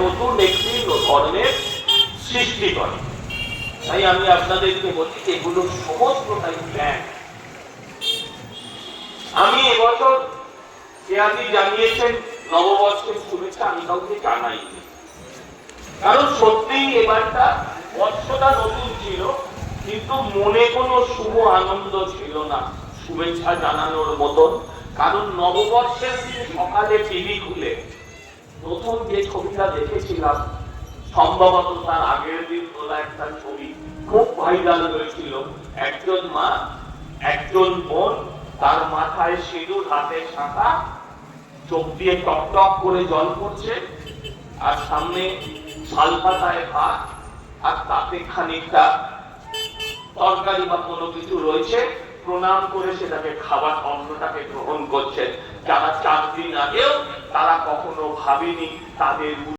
নতুন একটি ধর্মের সৃষ্টি করে। তাই আমি আপনাদেরকে বলছি যে এগুলো সমস্তটাই প্ল্যান আমি এবছর পেয়াজি জানিয়েছেন, নববর্ষের শুভেচ্ছা আমি কাউকে জানাইনি। কারণ সত্যিই এবারটা বর্ষটা নতুন ছিল, কিন্তু মনে কোনো শুভ আনন্দ ছিল না, শুভেচ্ছা জানানোর মতন। কারণ নববর্ষের দিন সকালে টিভি খুলে যে ছবিটা দেখেছিলাম, সম্ভবত তার আগের দিন তোলা একটা ছবি খুব ভাইরাল হয়েছিল। একজন মা, একজন বোন তার মাথায় সিঁদুর, হাতে শাঁখা চোখ দিয়ে টক করে জল পড়ছে, আর সামনে শাল পাতায় ভাত, আর তাতে খানিকটা তরকারি বা কোনো কিছু রয়েছে। প্রণাম করে সেটাকে খাবার অন্নটাকে গ্রহণ করছে। যারা চার দিন আগেও তারা কখনো ভাবেনি তাদের